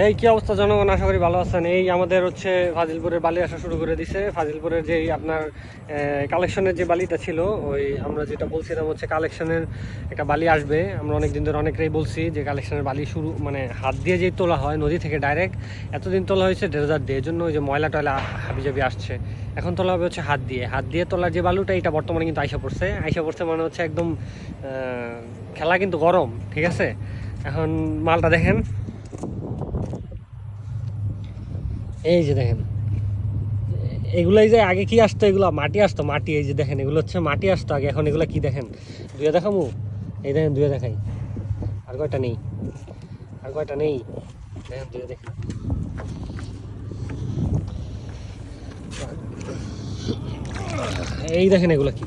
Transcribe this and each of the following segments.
এই কি অবস্থা, জনগণ? আশা করি ভালো আছেন। এই আমাদের হচ্ছে ফাজিলপুরের বালি আসা শুরু করে দিছে। ফাজিলপুরের যেই আপনার কালেকশনের যে বালিটা ছিল, ওই আমরা যেটা বলছিলাম হচ্ছে কালেকশনের একটা বালি আসবে। আমরা অনেক দিন ধরে অনেকটাই বলছি যে কালেকশনের বালি শুরু মানে হাত দিয়ে যেই তোলা হয়, নদী থেকে ডাইরেক্ট এতদিন তোলা হয়েছে ডেজার্ট দিয়ে। জন্য ওই যে ময়লা টয়লা হাবিজাবি আসছে। এখন তোলা হবে হচ্ছে হাত দিয়ে। হাত দিয়ে তোলার যে বালুটা, এটা বর্তমানে কিন্তু আইসা পড়ছে। আইসা পড়ছে মানে হচ্ছে একদম খেলা কিন্তু গরম, ঠিক আছে? এখন মালটা দেখেন। এই যে দেখেন, এগুলাই যে আগে কি আসতো এগুলো? মাটি আসতো, মাটি, এই যে দেখেন, এগুলো হচ্ছে মাটি আসতো আগে, এখন এগুলো কি দেখেন? দুয়ে দেখামু? এই দেখেন দুয়ে দেখাই। আর কয়টা নেই? আর কয়টা নেই? দেখেন দুয়ে দেখেন এই দেখেন এগুলো কি?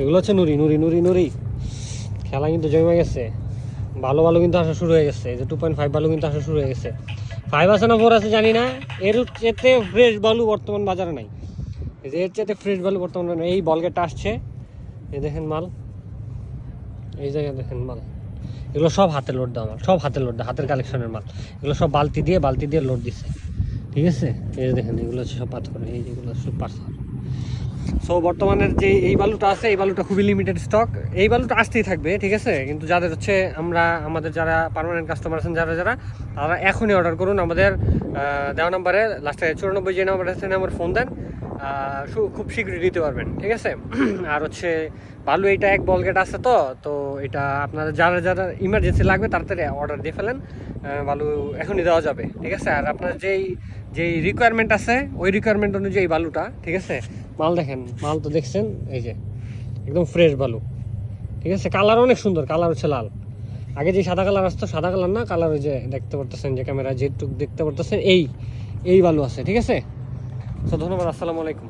এগুলো হচ্ছে নুরি নুরি নুরি নুরি খেলা কিন্তু জমে গেছে। ভালো ভালো কিন্তু আসা শুরু হয়ে গেছে। যে টু পয়েন্ট ফাইভ ভালো কিন্তু আসা শুরু হয়ে গেছে। ফাইভ আছে না ফোর আছে জানি না। এর চেতে ফ্রেশ বালু বর্তমান বাজারে নাই। যে এর চেতে ফ্রেশ বালু বর্তমানে। এই বলগেটটা আসছে। এই দেখেন মাল। এই জায়গায় দেখেন মাল। এগুলো সব হাতে লোড দেওয়া মাল। সব হাতে লোড দেওয়া, হাতের কালেকশনের মাল। এগুলো সব বালতি দিয়ে বালতি দিয়ে লোড দিছে। ঠিক আছে? এই দেখেন, এগুলো হচ্ছে সব পাথর। এই যেগুলো সব পাথর সো বর্তমানের যে এই বালুটা আছে, এই বালুটা খুবই লিমিটেড স্টক এই বালুটা আসতেই থাকবে, ঠিক আছে? কিন্তু যাদের হচ্ছে আমরা, আমাদের যারা পার্মানেন্ট কাস্টমার আছেন, যারা যারা, তারা এখনই অর্ডার করুন। আমাদের দেওয়া নাম্বারে লাস্টে চুরানব্বই যে নাম্বার আছে নাম্বার ফোন দেন। খুব শীঘ্রই দিতে পারবেন, ঠিক আছে? আর হচ্ছে, বালু এইটা এক বলগেট আছে তো তো এটা আপনারা যারা যারা ইমার্জেন্সি লাগবে, তাড়াতাড়ি অর্ডার দিয়ে ফেলেন। বালু এখনই দেওয়া যাবে, ঠিক আছে? আর আপনার যেই যেই রিকোয়ারমেন্ট আছে, ওই রিকোয়ারমেন্ট অনুযায়ী বালুটা, ঠিক আছে? মাল দেখেন, মাল তো দেখছেন? এই যে, একদম ফ্রেশ বালু। ঠিক আছে? কালার অনেক সুন্দর কালার হচ্ছে লাল। আগে যে সাদা কালার আসতো, সাদা কালার না কালার ওই যে দেখতে পারতেছেন যে ক্যামেরা যেটুক দেখতে পারতেছেন, এই এই বালু আছে, ঠিক আছে? তো ধন্যবাদ, আসসালামু আলাইকুম।